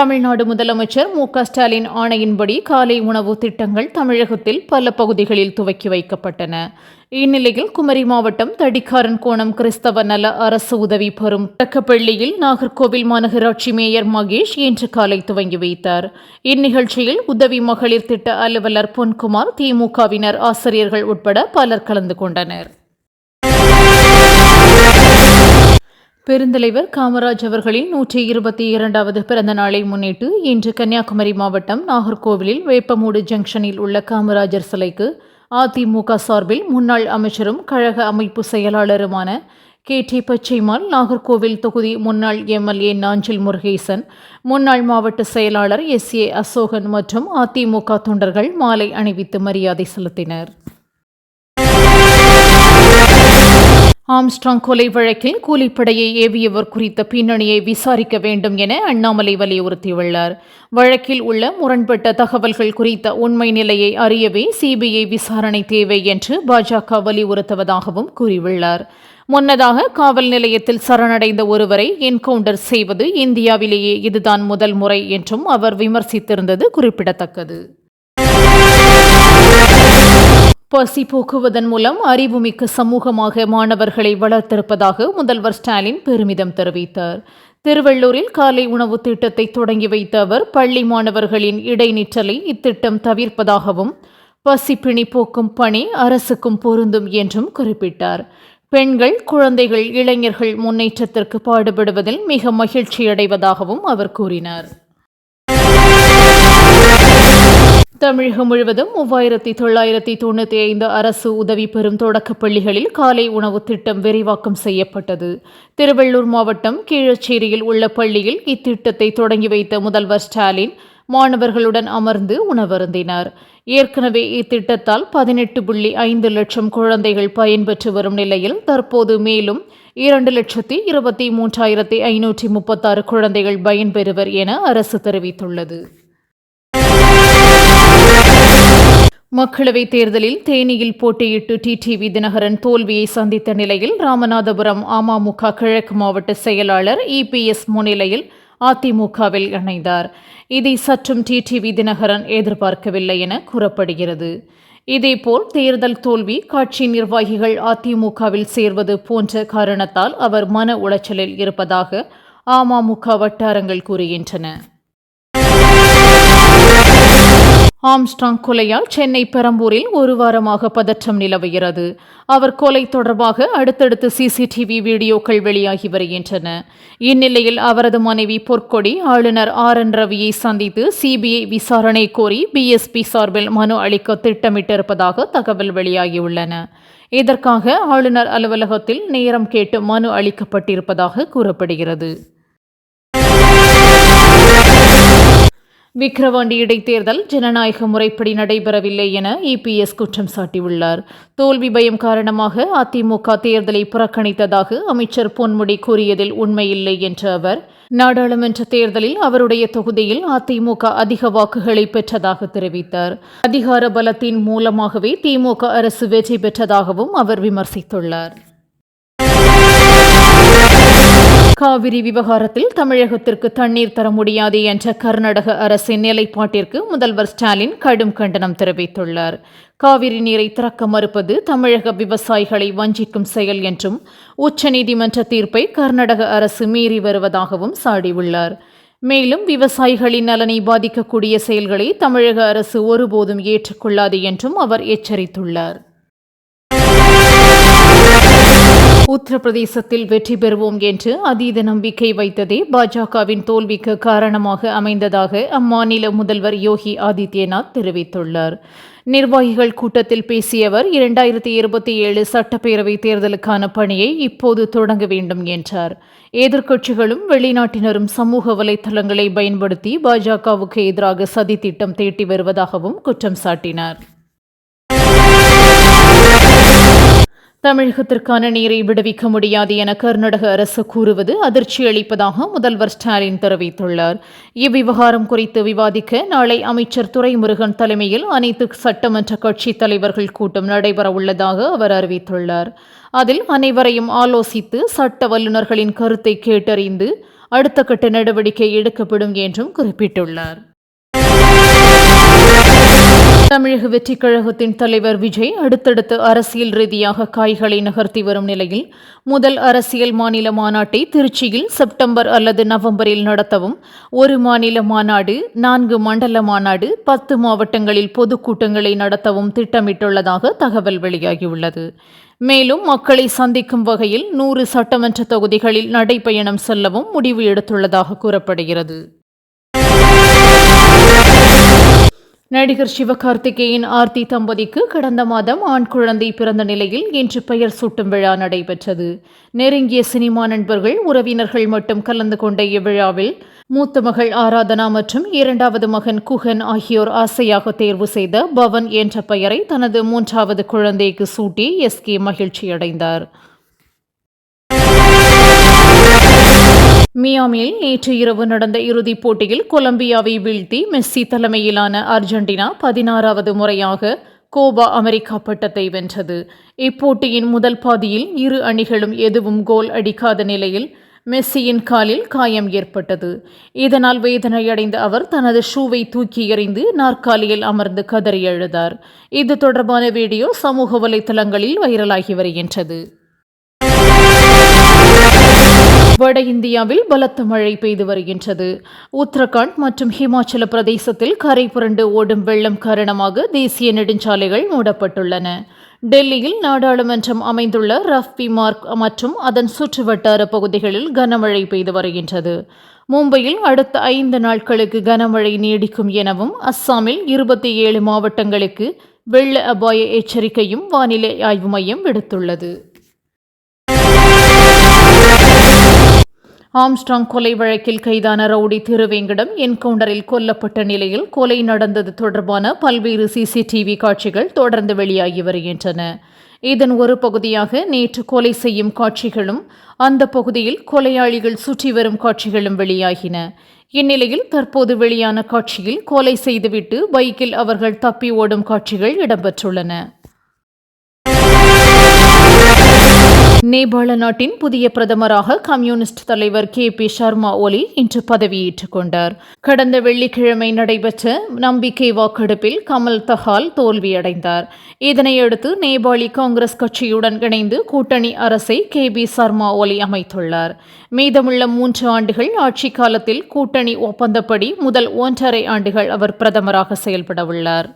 தமிழ்நாடு முதலமைச்சர் மு ஸ்டாலின் ஆணையின்படி காலை உணவு திட்டங்கள் தமிழகத்தில் பல பகுதிகளில் துவக்கி வைக்கப்பட்டன. இந்நிலையில் குமரி மாவட்டம் தடிக்காரன் கோணம் கிறிஸ்தவ நல அரசு உதவி பெறும் தக்கப்பள்ளியில் நாகர்கோவில் மாநகராட்சி மேயர் மகேஷ் இன்று காலை துவங்கி வைத்தார். இந்நிகழ்ச்சியில் உதவி மகளிர் திட்ட அலுவலர் பொன்குமார் திமுகவினர் ஆசிரியர்கள் உட்பட பலர் கலந்து கொண்டனர். பெருந்தலைவர் காமராஜ் அவர்களின் நூற்றி இருபத்தி இரண்டாவது பிறந்த நாளை முன்னிட்டு இன்று கன்னியாகுமரி மாவட்டம் நாகர்கோவிலில் வேப்பமூடு ஜங்ஷனில் உள்ள காமராஜர் சிலைக்கு அதிமுக சார்பில் முன்னாள் அமைச்சரும் கழக அமைப்பு செயலாளருமான கே டி பச்சைமால் நாகர்கோவில் தொகுதி முன்னாள் எம்எல்ஏ நாஞ்சில் முருகேசன் முன்னாள் மாவட்ட செயலாளர் எஸ் ஏ அசோகன் மற்றும் அதிமுக தொண்டர்கள் மாலை அணிவித்து மரியாதை செலுத்தினர். ஆம்ஸ்ட்ராங் கொலை வழக்கில் கூலிப்படையை ஏவியவர் குறித்த பின்னணியை விசாரிக்க வேண்டும் என அண்ணாமலை வலியுறுத்தியுள்ளார். வழக்கில் உள்ள முரண்பட்ட தகவல்கள் குறித்த உண்மை நிலையை அறியவே சிபிஐ விசாரணை தேவை என்று பாஜக வலியுறுத்துவதாகவும் கூறியுள்ளார். முன்னதாக காவல் நிலையத்தில் சரணடைந்த ஒருவரை என்கவுண்டர் செய்வது இந்தியாவிலேயே இதுதான் முதல் முறை என்றும் அவர் விமர்சித்திருந்தது குறிப்பிடத்தக்கது. பசி போக்குவதன் மூலம் அறிவுமிக்க சமூகமாக மாணவர்களை வளர்த்திருப்பதாக முதல்வர் ஸ்டாலின் பெருமிதம் தெரிவித்தார். திருவள்ளூரில் காலை உணவு திட்டத்தை தொடங்கி வைத்த அவர் பள்ளி மாணவர்களின் இடைநிற்றலை இத்திட்டம் தவிர்ப்பதாகவும் பசிப்பிணி போக்கும் பணி அரசுக்கும் பொருந்தும் என்றும் குறிப்பிட்டார். பெண்கள் குழந்தைகள் இளைஞர்கள் முன்னேற்றத்திற்கு பாடுபடுவதில் மிக மகிழ்ச்சி அடைவதாகவும் அவர் கூறினார். தமிழகம் முழுவதும் மூவாயிரத்தி தொள்ளாயிரத்தி தொண்ணூற்றி ஐந்து அரசு உதவி பெறும் தொடக்கப் பள்ளிகளில் காலை உணவு திட்டம் விரிவாக்கம் செய்யப்பட்டது. திருவள்ளூர் மாவட்டம் கீழச்சேரியில் உள்ள பள்ளியில் இத்திட்டத்தை தொடங்கி வைத்த முதல்வர் ஸ்டாலின் மாணவர்களுடன் அமர்ந்து உணவருந்தினார். ஏற்கனவே இத்திட்டத்தால் பதினெட்டு புள்ளி ஐந்து லட்சம் குழந்தைகள் பயன்பெற்று வரும் நிலையில் தற்போது மேலும் இரண்டு லட்சத்தி இருபத்தி மூன்றாயிரத்தி ஐநூற்றி முப்பத்தாறு குழந்தைகள் பயன்பெறுவர் என அரசு தெரிவித்துள்ளது. மக்களவைத் தேர்தலில் தேனியில் போட்டியிட்டு டிடிவி தினகரன் தோல்வியை சந்தித்த நிலையில் ராமநாதபுரம் அமமுக கிழக்கு மாவட்ட செயலாளர் இபிஎஸ் முன்னிலையில் அதிமுகவில் இணைந்தார். இதை சற்றும் டிடிவி தினகரன் எதிர்பார்க்கவில்லை என கூறப்படுகிறது. இதேபோல் தேர்தல் தோல்வி கட்சி நிர்வாகிகள் அதிமுகவில் சேர்வது போன்ற காரணத்தால் அவர் மன உளைச்சலில் இருப்பதாக அமமுக வட்டாரங்கள் கூறுகின்றன. ஆம்ஸ்டாங் கொலையால் சென்னை பெரம்பூரில் ஒரு வாரமாக பதற்றம் நிலவுகிறது. அவர் கொலை தொடர்பாக அடுத்தடுத்து சிசிடிவி வீடியோக்கள் வெளியாகி வருகின்றன. இந்நிலையில் அவரது மனைவி பொற்கொடி ஆளுநர் ஆர் என் ரவியை சந்தித்து சிபிஐ விசாரணை கோரி பிஎஸ்பி சார்பில் மனு அளிக்க திட்டமிட்டிருப்பதாக தகவல் வெளியாகியுள்ளன. இதற்காக ஆளுநர் அலுவலகத்தில் நேரம் கேட்டு மனு அளிக்கப்பட்டிருப்பதாக கூறப்படுகிறது. விக்கிரவாண்டி இடைத்தேர்தல் ஜனநாயக முறைப்படி நடைபெறவில்லை என இபிஎஸ் குற்றம் சாட்டியுள்ளார். தோல்வி பயம் காரணமாக அதிமுக தேர்தலை புறக்கணித்ததாக அமைச்சர் பொன்முடி கூறியதில் உண்மையில்லை என்ற அவர். நாடாளுமன்ற தேர்தலில் அவருடைய தொகுதியில் அதிமுக அதிக வாக்குகளை பெற்றதாக தெரிவித்தார். அதிகார பலத்தின் மூலமாகவே திமுக அரசு வெற்றி பெற்றதாகவும் அவர் விமர்சித்துள்ளார். காவிரி விவகாரத்தில் தமிழகத்திற்கு தண்ணீர் தர முடியாது என்ற கர்நாடக அரசின் நிலைப்பாட்டிற்கு முதல்வர் ஸ்டாலின் கடும் கண்டனம் தெரிவித்துள்ளார். காவிரி நீரை திறக்க மறுப்பது தமிழக விவசாயிகளை வஞ்சிக்கும் செயல் என்றும் உச்சநீதிமன்ற தீர்ப்பை கர்நாடக அரசு மீறி வருவதாகவும் சாடியுள்ளார். மேலும் விவசாயிகளின் நலனை பாதிக்கக்கூடிய செயல்களை தமிழக அரசு ஒருபோதும் ஏற்றுக்கொள்ளாது என்றும் அவர் எச்சரித்துள்ளார். உத்தரப்பிரதேசத்தில் வெற்றி பெறுவோம் என்று அதீத நம்பிக்கை வைத்ததே பாஜகவின் தோல்விக்கு காரணமாக அமைந்ததாக அம்மாநில முதல்வர் யோகி ஆதித்யநாத் தெரிவித்துள்ளார். நிர்வாகிகள் கூட்டத்தில் பேசிய அவர் இரண்டாயிரத்தி இருபத்தி ஏழு சட்டப்பேரவை தேர்தலுக்கான பணியை இப்போது தொடங்க வேண்டும் என்றார். எதிர்க்கட்சிகளும் வெளிநாட்டினரும் சமூக வலைதளங்களை பயன்படுத்தி பாஜகவுக்கு எதிராக சதித்திட்டம் தீட்டி வருவதாகவும் குற்றம் சாட்டினார். தமிழகத்திற்கான நீரை விடுவிக்க முடியாது என கர்நாடக அரசு கூறுவது அதிர்ச்சி அளிப்பதாக முதல்வர் ஸ்டாலின் தெரிவித்துள்ளார். இவ்விவகாரம் குறித்து விவாதிக்க நாளை அமைச்சர் துரைமுருகன் தலைமையில் அனைத்து சட்டமன்ற கட்சி தலைவர்கள் கூட்டம் நடைபெற உள்ளதாக அவர் அறிவித்துள்ளார். அதில் அனைவரையும் ஆலோசித்து சட்ட வல்லுநர்களின் கருத்தை கேட்டறிந்து அடுத்த கட்ட நடவடிக்கை எடுக்கப்படும் என்றும் குறிப்பிட்டுள்ளார். தமிழக வெற்றிக் கழகத்தின் தலைவர் விஜய் அடுத்தடுத்து அரசியல் ரீதியாக காய்களை நகர்த்தி வரும் நிலையில் முதல் அரசியல் மாநில மாநாட்டை திருச்சியில் செப்டம்பர் அல்லது நவம்பரில் நடத்தவும் ஒரு மாநில மாநாடு நான்கு மண்டல மாநாடு பத்து மாவட்டங்களில் பொதுக்கூட்டங்களை நடத்தவும் திட்டமிட்டுள்ளதாக தகவல் வெளியாகியுள்ளது. மேலும் மக்களை சந்திக்கும் வகையில் நூறு சட்டமன்ற தொகுதிகளில் நடைபயணம் செல்லவும் முடிவு எடுத்துள்ளதாக கூறப்படுகிறது. நடிகர் சிவகார்த்திகேயன் ஆர்த்தி தம்பதிக்கு கடந்த மாதம் ஆண் குழந்தை பிறந்த நிலையில் இன்று பெயர் சூட்டும் விழா நடைபெற்றது. நெருங்கிய சினிமா நண்பர்கள் உறவினர்கள் மட்டும் கலந்து கொண்ட இவ்விழாவில் மூத்த மகள் ஆராதனா மற்றும் இரண்டாவது மகன் குகன் ஆகியோர் ஆசையாக தேர்வு செய்த பவன் என்ற பெயரை தனது மூன்றாவது குழந்தைக்கு சூட்டி எஸ்கே மகிழ்ச்சியடைந்தார். மியாமியில் நேற்று இரவு நடந்த இறுதிப் போட்டியில் கொலம்பியாவை வீழ்த்தி மெஸ்ஸி தலைமையிலான அர்ஜென்டினா பதினாறாவது முறையாக கோபா அமெரிக்கா பட்டத்தை வென்றது. இப்போட்டியின் முதல் பாதியில் இரு அணிகளும் எதுவும் கோல் அடிக்காத நிலையில் மெஸ்ஸியின் காலில் காயம் ஏற்பட்டது. இதனால் வேதனையடைந்த அவர் தனது ஷூவை தூக்கி எறிந்து நாற்காலியில் அமர்ந்து கதறி எழுதார் இது தொடர்பான வீடியோ சமூக வலைதளங்களில் வைரலாகி வருகின்றது. வட இந்தியாவில் பலத்த மழை பெய்து வருகின்றது. உத்தரகாண்ட் மற்றும் ஹிமாச்சல பிரதேசத்தில் கரை புரண்டு ஓடும் வெள்ளம் காரணமாக தேசிய நெடுஞ்சாலைகள் மூடப்பட்டுள்ளன. டெல்லியில் நாடாளுமன்றம் அமைந்துள்ள ரஃபி மார்க் மற்றும் அதன் சுற்று வட்டார பகுதிகளில் கனமழை பெய்து வருகின்றது. மும்பையில் அடுத்த ஐந்து நாட்களுக்கு கனமழை நீடிக்கும் எனவும் அஸ்ஸாமில் இருபத்தி ஏழு மாவட்டங்களுக்கு வெள்ள அபாய எச்சரிக்கையும் வானிலை ஆய்வு மையம் விடுத்துள்ளது. ஆம்ஸ்ட்ராங் கொலை வழக்கில் கைதான ரவுடி திருவேங்கடம் என்கவுண்டரில் கொல்லப்பட்ட நிலையில் கொலை நடந்தது தொடர்பான பல்வேறு சிசிடிவி காட்சிகள் தொடர்ந்து வெளியாகி வருகின்றன. இதன் ஒரு பகுதியாக நேற்று கொலை செய்யும் காட்சிகளும் அந்த பகுதியில் கொலையாளிகள் சுற்றி வரும் காட்சிகளும் வெளியாகின. இந்நிலையில் தற்போது வெளியான காட்சியில் கொலை செய்துவிட்டு பைக்கில் அவர்கள் தப்பி ஓடும் காட்சிகள் இடம்பெற்றுள்ளன. நேபாள நாட்டின் புதிய பிரதமராக கம்யூனிஸ்ட் தலைவர் கே பி சர்மா ஒலி இன்று பதவியேற்றுக் கொண்டார். கடந்த வெள்ளிக்கிழமை நடைபெற்ற நம்பிக்கை வாக்கெடுப்பில் கமல் தஹால் தோல்வியடைந்தார். இதனையடுத்து நேபாளி காங்கிரஸ் கட்சியுடன் இணைந்து கூட்டணி அரசை கே பி சர்மா ஒலி அமைத்துள்ளார். மீதமுள்ள மூன்று ஆண்டுகள் ஆட்சி காலத்தில் கூட்டணி ஒப்பந்தப்படி முதல் ஒன்றரை ஆண்டுகள் அவர் பிரதமராக செயல்படவுள்ளார்.